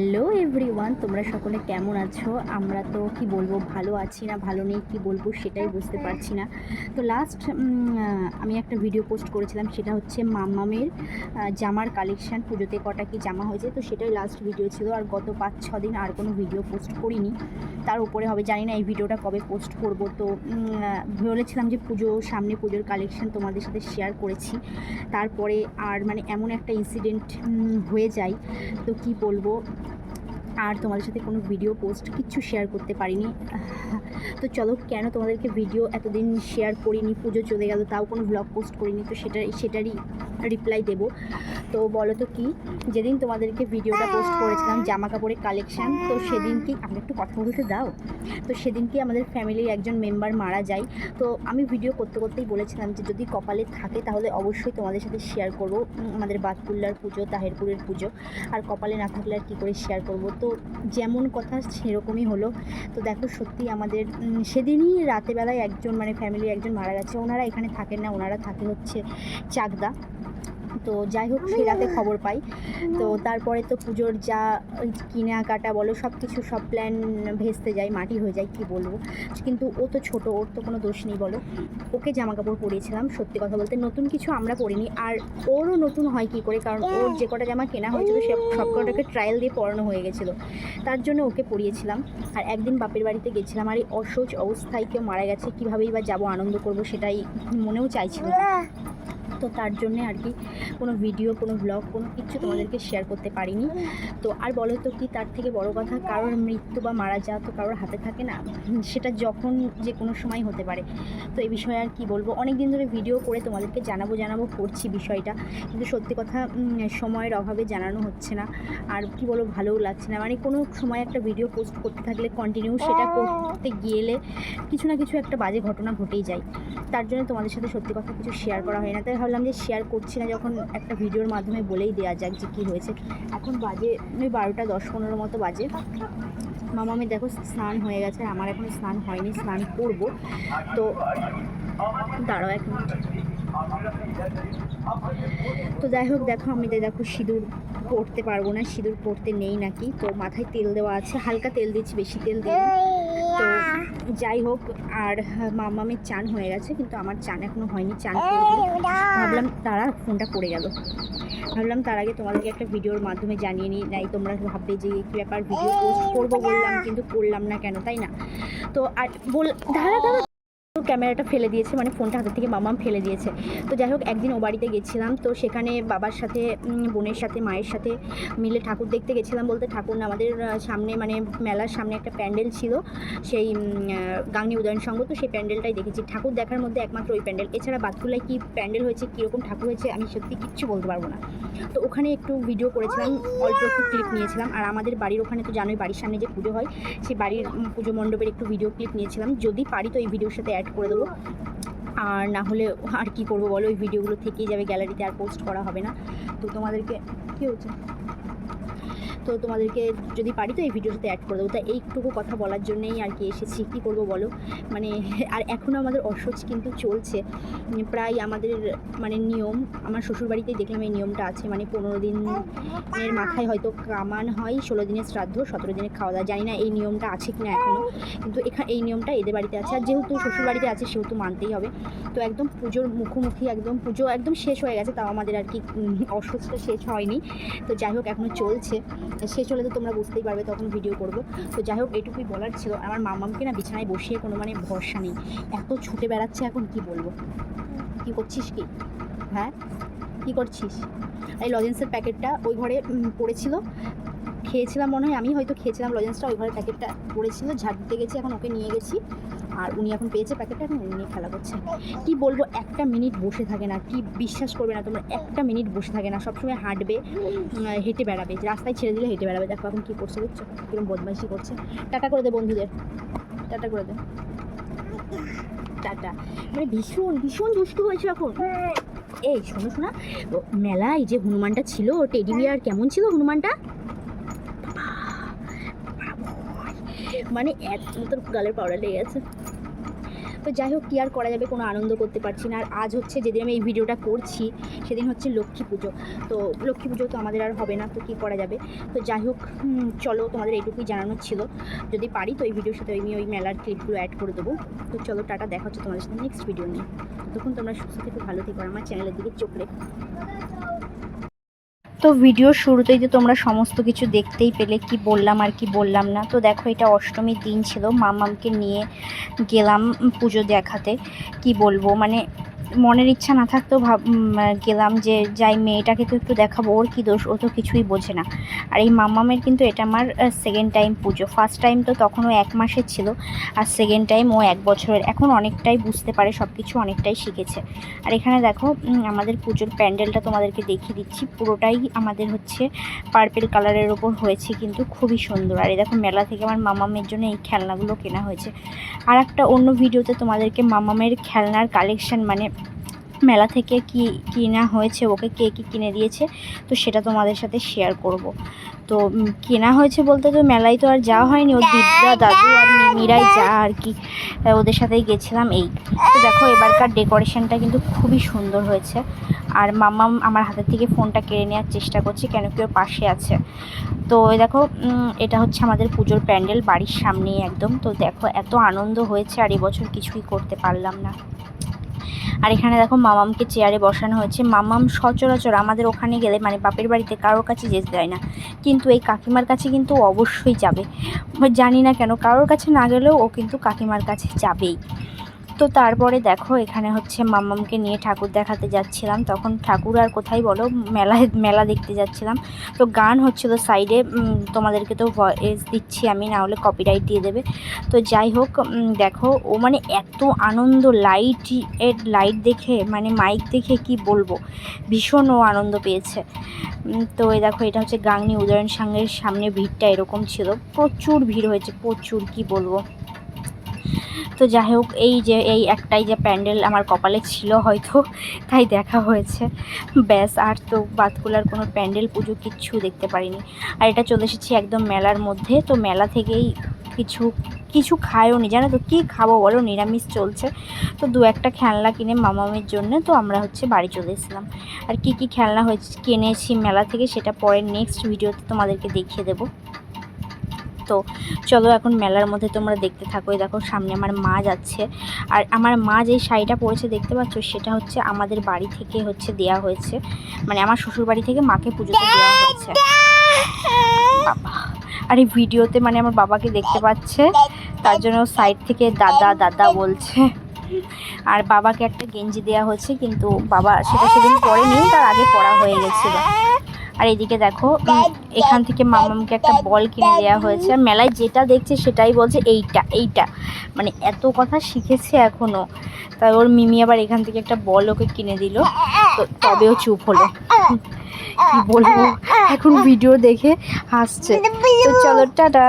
Hello everyone, তোমরা সকলে কেমন আছো? আমরা তো কি বলব, ভালো আছি না, ভালো নেই, কি বলব সেটাই বুঝতে পারছি না। তো লাস্ট আমি একটা ভিডিও পোস্ট করেছিলাম, সেটা হচ্ছে মাম্মামের জামার কালেকশান পুজোতে কটা কি জামা হয়েছে, তো সেটাই লাস্ট ভিডিও ছিল, আর গত পাঁচ, ছ দিন আর কোনো ভিডিও পোস্ট করিনি। তার উপরে হবে, জানি না এই ভিডিওটা কবে পোস্ট করব, তো বলেছিলাম যে পুজো, সামনে পুজোর কালেকশান তোমাদের সাথে শেয়ার করেছি। তারপরে আর মানে এমন একটা ইনসিডেন্ট হয়ে যায়, তো কি বলব আর তোমাদের সাথে কোনো ভিডিও পোস্ট কিচ্ছু শেয়ার করতে পারিনি। তো চলো, কেন তোমাদেরকে ভিডিও এতদিন শেয়ার করিনি? পুজো চলে গেল, তাও কোনো ব্লগ পোস্ট করিনি, তো সেটা সেটারই রিপ্লাই দেবো। তো বলো তো কি, যেদিন তোমাদেরকে ভিডিওটা পোস্ট করেছিলাম জামা কাপড়ের কালেকশান তো সেদিন কি, আমাকে একটু কথা বলতে দাও? তো সেদিনকে আমাদের ফ্যামিলির একজন মেম্বার মারা যায়? তো আমি ভিডিও করতে করতেই বলেছিলাম যে, যদি কপালে থাকে তাহলে অবশ্যই তোমাদের সাথে শেয়ার করব। আমাদের বাতকুল্লার পুজো, তাহেরপুরের পুজো। আর কপালে না থাকলে আর কী করে শেয়ার করব? তো যেমন কথা, সেরকমই হলো। তো দেখো, সত্যি আমাদের সেদিনই রাতেবেলায় একজন মানে ফ্যামিলির একজন মারা গেছে। ওনারা এখানে থাকেন না, ওনারা থাকে হচ্ছে চাকদা। তো যাই হোক, সেই রাতে খবর পাই। তো তারপরে তো পুজোর যা কেনাকাটা বলো সব কিছু সব প্ল্যান ভেস্তে যায়, মাটি হয়ে যায়, কি বলব? কিন্তু ও তো ছোট, ওর তো কোনো দোষ নেই বলো। ওকে জামা কাপড় পরিয়েছিলাম, সত্যি কথা বলতে। নতুন কিছু আমরা পরিনি, আর ওরও নতুন হয় কি করে? কারণ ওর যে কটা জামা কেনা হয়েছিল, সে সব কটাকে ট্রায়াল দিয়ে পরানো হয়ে গেছিল। তার জন্য ওকে পরিয়েছিলাম। আর একদিন বাপের বাড়িতে গেছিলাম, আর এই অসহজ অবস্থায় কেউ মারা গেছে, কীভাবেই বা যাব, আনন্দ করব, সেটাই মনেও চাইছিল তো তার জন্যে আর কি কোনো ভিডিও কোনো ব্লগ কোনো কিছু তোমাদেরকে শেয়ার করতে পারিনি। তো আর বলো তো কি, তার থেকে বড় কথা, কারোর মৃত্যু বা মারা যাওয়া তো কারোর হাতে থাকে না। সেটা যখন যে কোনো সময় হতে পারে। তো এই বিষয়ে আর কি বলব অনেক দিন ধরে ভিডিও করে তোমাদেরকে জানাব জানাব, করছি বিষয়টা। কিন্তু সত্যি কথা সময়ের অভাবে জানানো হচ্ছে না। আর কি বলব, ভালোও লাগছে না। মানে কোনো সময় একটা ভিডিও পোস্ট করতে থাকলে কন্টিনিউ সেটা করতে গেলে কিছু না কিছু একটা বাজে ঘটনা ঘটেই যায়। তার জন্য তোমাদের সাথে সত্যি কথা কিছু শেয়ার করা হয় না। তাই ভাবলাম যে শেয়ার করছি না, যখন একটা ভিডিওর মাধ্যমে বলেই দেওয়া যাক যে কী হয়েছে। এখন বাজে, ওই বারোটা দশ পনেরো মতো বাজে। মামা মামামি দেখো স্নান হয়ে গেছে আমার এখনও স্নান হয়নি, স্নান করব। তো দাঁড়াও এক তো যাই হোক, দেখো আমি দেখো সিঁদুর পরতে পারব না, সিঁদুর পরতে নেই নাকি। তো মাথায় তেল দেওয়া আছে, হালকা তেল দিচ্ছি, বেশি তেল দিই তো যাই হোক আর মামামের চান হয়ে গেছে কিন্তু আমার চান এখনও হয়নি চান ভাবলাম তারা ফোনটা পড়ে গেল। ভাবলাম তার আগে তোমাদেরকে একটা ভিডিওর মাধ্যমে জানিয়ে নিই। নাই তোমরা ভাববে যে কী ব্যাপার ভিডিও পোস্ট করব বললাম কিন্তু করলাম না কেন তাই না? তো আর বল দাঁড়া দাঁড়া ক্যামেরাটা ফেলে দিয়েছে মানে ফোনটা হাতের থেকে মামাম ফেলে দিয়েছে। তো যাই হোক একদিন ও বাড়িতে গেছিলাম তো সেখানে বাবার সাথে বোনের সাথে মায়ের সাথে মিলে ঠাকুর দেখতে গেছিলাম বলতে ঠাকুর না আমাদের সামনে মানে মেলার সামনে একটা প্যান্ডেল ছিল সেই আহ, উদয়ন সংঘ তো সেই প্যান্ডেলটাই দেখেছি। ঠাকুর দেখার মধ্যে একমাত্র ওই প্যান্ডেল। এছাড়া বাতকুলায় কী প্যান্ডেল হয়েছে কীরকম ঠাকুর হয়েছে আমি সত্যি কিচ্ছু বলতে পারব না। তো ওখানে একটু ভিডিও করেছিলাম অল্প একটু ক্লিপ নিয়েছিলাম। আর আমাদের বাড়ির ওখানে তো জানোই বাড়ির সামনে যে পুজো হয় সেই বাড়ির পুজো মণ্ডপের একটু ভিডিও ক্লিপ নিয়েছিলাম। যদি পারি তো এই ভিডিওর সাথে অ্যাড করে দেবো। আর না হলে আর কি করব বলো? ওই ভিডিওগুলো থেকেই যাবে গ্যালারিতে আর পোস্ট করা হবে না। তো তোমাদেরকে কী হচ্ছে তো তোমাদেরকে যদি পারি তো এই ভিডিওর সাথে অ্যাড করে দেবো। তা এইটুকু কথা বলার জন্যেই আর কি এসেছি। কী করব বলো? মানে আর এখনও আমাদের অসহ্য কিন্তু চলছে। প্রায় আমাদের মানে নিয়ম, আমার শ্বশুরবাড়িতেই দেখলাম এই নিয়মটা আছে। মানে পনেরো দিনের মাথায় হয়তো কামান হয়, ষোলো দিনের শ্রাদ্ধ, সতেরো দিনের খাওয়া দাওয়া। জানি না এই নিয়মটা আছে কি না এখনও কিন্তু এখানে এই নিয়মটা এদের বাড়িতে আছে। আর যেহেতু শ্বশুরবাড়িতে আছে, সেহেতু মানতেই হবে। তো একদম পুজোর মুখোমুখি, একদম পুজো একদম শেষ হয়ে গেছে। তাও আমাদের আর কি অসহ্যটা শেষ হয়নি। তো যাই হোক এখনও চলছে। শেষ হলে তো তোমরা বুঝতেই পারবে, তখন ভিডিও করব। তো যাই হোক, এটুকুই বলার ছিল। আমার মামামকে না বিছানায় বসিয়ে কোনো মানে ভরসা নেই। এত ছুটে বেড়াচ্ছে এখন, কি বলব? কি করছিস কি? হ্যাঁ? কি করছিস? এই লজেন্সের প্যাকেটটা ওই ঘরে পড়েছিল। খেয়েছিলাম মনে হয় আমি হয়তো খেয়েছিলাম। লজেন্সটা ওই ঘরে প্যাকেটটা পড়েছিল। ঝাড় দিতে গেছি, এখন ওকে নিয়ে গেছি। আর উনি এখন পেয়েছে প্যাকেটটা এখন উনি নিয়ে খেলা করছে কি বলব, একটা মিনিট বসে থাকে না, কি বিশ্বাস করবে না তোমরা, একটা মিনিট বসে থাকে না, সবসময় হাঁটবে হেঁটে বেড়াবে রাস্তায় ছেড়ে দিলে হেঁটে বেড়াবে, দেখো এখন কী করছে দেখছ কীরকম বদমাইশি করছে। টাটা করে দে, বন্ধুদের। টাটা করে দে। টাটা। মানে ভীষণ ভীষণ দুষ্টু হয়েছে এখন। এই, শোনো, শোনা মেলায় যে হনুমানটা ছিল টেডি বিয়ার কেমন ছিল হনুমানটা? মানে এত তোর গালের পাউডার লেগে গেছে। তো যাই হোক, কী আর করা যাবে কোনো আনন্দ করতে পারছি না। আর আজ হচ্ছে যেদিন আমি এই ভিডিওটা করছি, সেদিন হচ্ছে লক্ষ্মী পুজো। তো লক্ষ্মী পুজো তো আমাদের আর হবে না, তো কী করা যাবে? তো যাই হোক চলো তোমাদের এইটুকুই জানানোর ছিল। যদি পারি তো এই ভিডিওর সাথে আমি ওই মেলার ক্লিপগুলো অ্যাড করে দেবো। তো চলো, টাটা, দেখা হচ্ছে তোমাদের সাথে নেক্সট ভিডিও নিয়ে। তখন তোমরা সুস্থ থেকে, ভালো থেকো আমার চ্যানেলের দিকে চোখ রেখো। তো ভিডিও শুরুতেই তো তোমরা সমস্ত কিছু দেখতেই পেলে, কি বললাম আর কি বললাম না। তো দেখো, এটা অষ্টমীর দিন ছিল, মামামকে নিয়ে গেলাম পুজো দেখাতে। কি বলব মানে মনের ইচ্ছা না থাকতেও ভাব গেলাম যে যাই মেয়েটাকে তো একটু দেখাবো, ওর কী দোষ? ও তো কিছুই বোঝে না। আর এই মামামের কিন্তু এটা আমার second time puja. First time তো তখন ও এক মাসের ছিল, আর সেকেন্ড টাইম ও এক বছরের। এখন অনেকটাই বুঝতে পারে সব কিছু অনেকটাই শিখেছে। আর এখানে দেখো আমাদের পুজোর প্যান্ডেলটা তোমাদেরকে দেখিয়ে দিচ্ছি। পুরোটাই আমাদের হচ্ছে পার্পেল কালারের ওপর হয়েছে, কিন্তু খুবই সুন্দর। আর এই দেখো, মেলা থেকে আমার মামামের জন্য এই খেলনাগুলো কেনা হয়েছে। আর একটা অন্য ভিডিওতে তোমাদেরকে মামামের খেলনার কালেকশন মানে মেলা থেকে কি কিনা হয়েছে ওকে কে কী কিনে দিয়েছে তো সেটা তোমাদের সাথে শেয়ার করব। তো কেনা হয়েছে বলতে তো মেলায় তো আর যাওয়া হয়নি ওর দিদা দাদু আর মিমিরাই যা আর কি ওদের সাথেই গেছিলাম এই। তো দেখো এবারকার ডেকোরেশনটা কিন্তু খুবই সুন্দর হয়েছে। আর মাম্মাম আমার হাতের থেকে ফোনটা কেড়ে নেওয়ার চেষ্টা করছে কেন কি ওর পাশে আছে। তো দেখো এটা হচ্ছে আমাদের পুজোর প্যান্ডেল বাড়ির সামনেই একদম। তো দেখো এত আনন্দ হয়েছে আর এবছর কিছুই করতে পারলাম না। আর এখানে দেখো মামামকে চেয়ারে বসানো হয়েছে। মামাম সচরাচর আমাদের ওখানে গেলে মানে বাপের বাড়িতে কারোর কাছে যেতে দেয় না। কিন্তু এই কাকিমার কাছে কিন্তু অবশ্যই যাবে। জানি না কেন, কারোর কাছে না গেলেও ও কিন্তু কাকিমার কাছে যাবেই। তো তারপরে দেখো, এখানে হচ্ছে মাম্মামকে নিয়ে ঠাকুর দেখাতে যাচ্ছিলাম। তখন ঠাকুর আর কোথায় বলো, মেলায়, মেলা দেখতে যাচ্ছিলাম। তো গান হচ্ছিল সাইডে তোমাদেরকে তো ভয়েস দিচ্ছি আমি, না হলে কপিরাইট দিয়ে দেবে। তো যাই হোক দেখো, ও মানে এত আনন্দ লাইটের লাইট দেখে মানে মাইক দেখে কি বলব, ভীষণ ও আনন্দ পেয়েছে। তো এই দেখো, এটা হচ্ছে গাংনি উদয়ন সাংয়ের সামনে ভিড়টা এরকম ছিল। প্রচুর ভিড় হয়েছে, প্রচুর কি বলব। তো যাই হোক, এই যে, এই একটাই যে প্যান্ডেল আমার কপালে ছিল হয়তো, তাই দেখা হয়েছে। ব্যাস, আর তো বাতকুলার কোনো প্যান্ডেল, পুজো কিচ্ছু দেখতে পারিনি। আর এটা চলে এসেছি একদম মেলার মধ্যে, তো মেলা থেকেই কিছু কিছু খায়ও নি। জানো তো, কী খাব বলো? নিরামিষ চলছে। তো দু একটা খেলনা কিনে মামামের জন্য, তো আমরা হচ্ছে বাড়ি চলে এসেছিলাম। আর কি কি খেলনা হয়েছে, কিনেছি মেলা থেকে, সেটা পরে নেক্সট ভিডিওতে তোমাদেরকে দেখিয়ে দেবো। তো চলো এখন মেলার মধ্যে তোমরা দেখতে থাকো। এই দেখো সামনে আমার মা যাচ্ছে। আর আমার মা যেই শাড়িটা পরেছে দেখতে পাচ্ছ সেটা হচ্ছে আমাদের বাড়ি থেকে হচ্ছে দেয়া হয়েছে। মানে আমার শ্বশুর বাড়ি থেকে মাকে পুজোতে দেওয়া হয়েছে। বাবা। আর এই ভিডিওতে মানে আমার বাবাকে দেখতে পাচ্ছে। তার জন্য সাইড থেকে দাদা দাদা বলছে। আর বাবাকে একটা গেঞ্জি দেওয়া হয়েছে কিন্তু বাবা সেটা সেদিন পরে পরেনি তার আগে পড়া হয়ে গেছিল। আর এদিকে দেখো এখান থেকে মামামকে একটা বল কিনে দেওয়া হয়েছে। মেলায় যেটা দেখছে সেটাই বলছে এইটা এইটা। মানে এত কথা শিখেছে এখনও। তাই ওর মিমি আবার এখান থেকে একটা বল ওকে কিনে দিল। তো তবেও চুপ হলো। কি বলব? এখন ভিডিও দেখে হাসছে। চলো, টাটা।